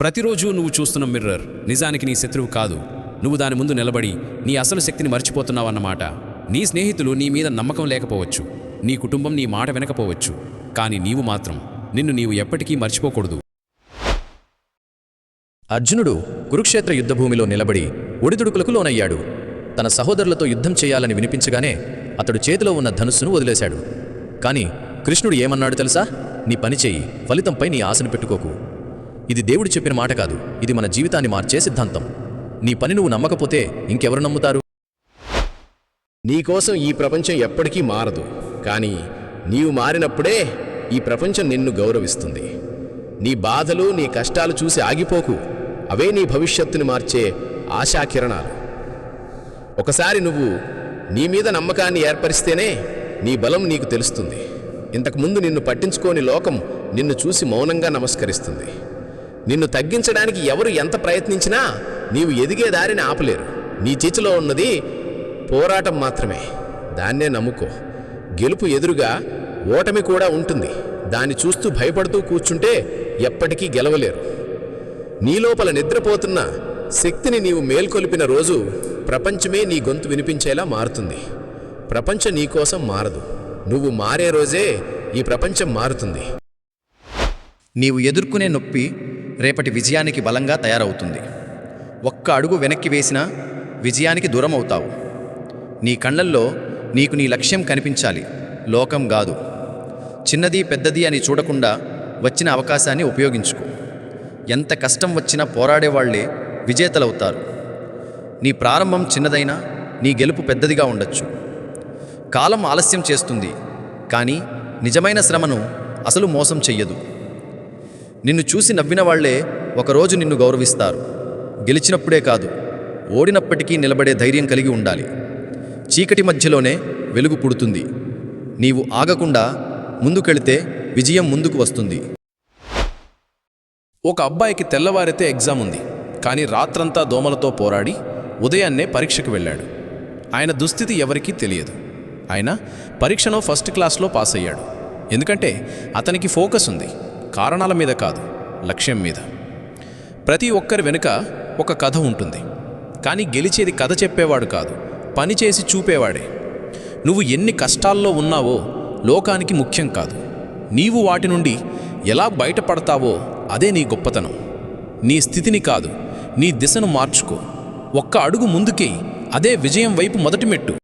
ప్రతిరోజు నువ్వు చూస్తున్న మిర్రర్ నిజానికి నీ శత్రువు కాదు. నువ్వు దాని ముందు నిలబడి నీ అసలు శక్తిని మర్చిపోతున్నావన్నమాట. నీ స్నేహితులు నీ మీద నమ్మకం లేకపోవచ్చు. నీ కుటుంబం నీ మాట వినకపోవచ్చు. కానీ నీవు మాత్రం నిన్ను నీవు ఎప్పటికీ మర్చిపోకూడదు. అర్జునుడు కురుక్షేత్ర యుద్ధభూమిలో నిలబడి ఒడిదుడుకులకు లోనయ్యాడు. తన సహోదరులతో యుద్ధం చేయాలని వినిపించగానే అతడు చేతిలో ఉన్న ధనుస్సును వదిలేశాడు. కాని కృష్ణుడు ఏమన్నాడు తెలుసా? నీ పని చెయ్యి ఫలితంపై నీ ఆశను పెట్టుకోకు. ఇది దేవుడు చెప్పిన మాట కాదు. ఇది మన జీవితాన్ని మార్చే సిద్ధాంతం. నీ పని నువ్వు నమ్మకపోతే ఇంకెవరు నమ్ముతారు? నీకోసం ఈ ప్రపంచం ఎప్పటికీ మారదు. కానీ నీవు మారినప్పుడే ఈ ప్రపంచం నిన్ను గౌరవిస్తుంది. నీ బాధలు నీ కష్టాలు చూసి ఆగిపోకు. అవే నీ భవిష్యత్తుని మార్చే ఆశాకిరణాలు. ఒకసారి నువ్వు నీ మీద నమ్మకాన్ని ఏర్పరిస్తేనే నీ బలం నీకు తెలుస్తుంది. ఇంతకుముందు నిన్ను పట్టించుకోని లోకం నిన్ను చూసి మౌనంగా నమస్కరిస్తుంది. నిన్ను తగ్గించడానికి ఎవరు ఎంత ప్రయత్నించినా నీవు ఎదిగే దారిని ఆపలేరు. నీ చేతిలో ఉన్నది పోరాటం మాత్రమే. దాన్నే నమ్ముకో. గెలుపు ఎదురుగా ఓటమి కూడా ఉంటుంది. దాన్ని చూస్తూ భయపడుతూ కూర్చుంటే ఎప్పటికీ గెలవలేరు. నీ లోపల నిద్రపోతున్న శక్తిని నీవు మేల్కొల్పిన రోజు ప్రపంచమే నీ గొంతు వినిపించేలా మారుతుంది. ప్రపంచం నీకోసం మారదు. నువ్వు మారే రోజే ఈ ప్రపంచం మారుతుంది. నీవు ఎదుర్కొనే నొప్పి రేపటి విజయానికి బలంగా తయారవుతుంది. ఒక్క అడుగు వెనక్కి వేసినా విజయానికి దూరం అవుతావు నీ కళ్ళల్లో నీకు నీ లక్ష్యం కనిపించాలి. లోకం కాదు. చిన్నది పెద్దది అని చూడకుండా వచ్చిన అవకాశాన్ని ఉపయోగించుకో. ఎంత కష్టం వచ్చినా పోరాడేవాళ్ళే విజేతలవుతారు. నీ ప్రారంభం చిన్నదైనా నీ గెలుపు పెద్దదిగా ఉండొచ్చు. కాలం ఆలస్యం చేస్తుంది. కానీ నిజమైన శ్రమను అసలు మోసం చెయ్యదు. నిన్ను చూసి నవ్విన వాళ్ళే ఒకరోజు నిన్ను గౌరవిస్తారు. గెలిచినప్పుడే కాదు ఓడినప్పటికీ నిలబడే ధైర్యం కలిగి ఉండాలి. చీకటి మధ్యలోనే వెలుగు పుడుతుంది. నీవు ఆగకుండా ముందుకెళితే విజయం ముందుకు వస్తుంది. ఒక అబ్బాయికి తెల్లవారితే ఎగ్జామ్ ఉంది కానీ రాత్రంతా దోమలతో పోరాడి ఉదయాన్నే పరీక్షకు వెళ్ళాడు. ఆయన దుస్థితి ఎవరికీ తెలియదు. ఆయన పరీక్షను ఫస్ట్ క్లాస్లో పాస్ అయ్యాడు ఎందుకంటే అతనికి ఫోకస్ ఉంది. కారణాల మీద కాదు లక్ష్యం మీద. ప్రతి ఒక్కరి వెనుక ఒక కథ ఉంటుంది. కానీ గెలిచేది కథ చెప్పేవాడు కాదు పని చేసి చూపేవాడే. నువ్వు ఎన్ని కష్టాల్లో ఉన్నావో లోకానికి ముఖ్యం కాదు. నీవు వాటి నుండి ఎలా బయటపడతావో అదే నీ గొప్పతనం. నీ స్థితిని కాదు నీ దిశను మార్చుకో. ఒక్క అడుగు ముందుకే అదే విజయం వైపు మొదటి మెట్టు.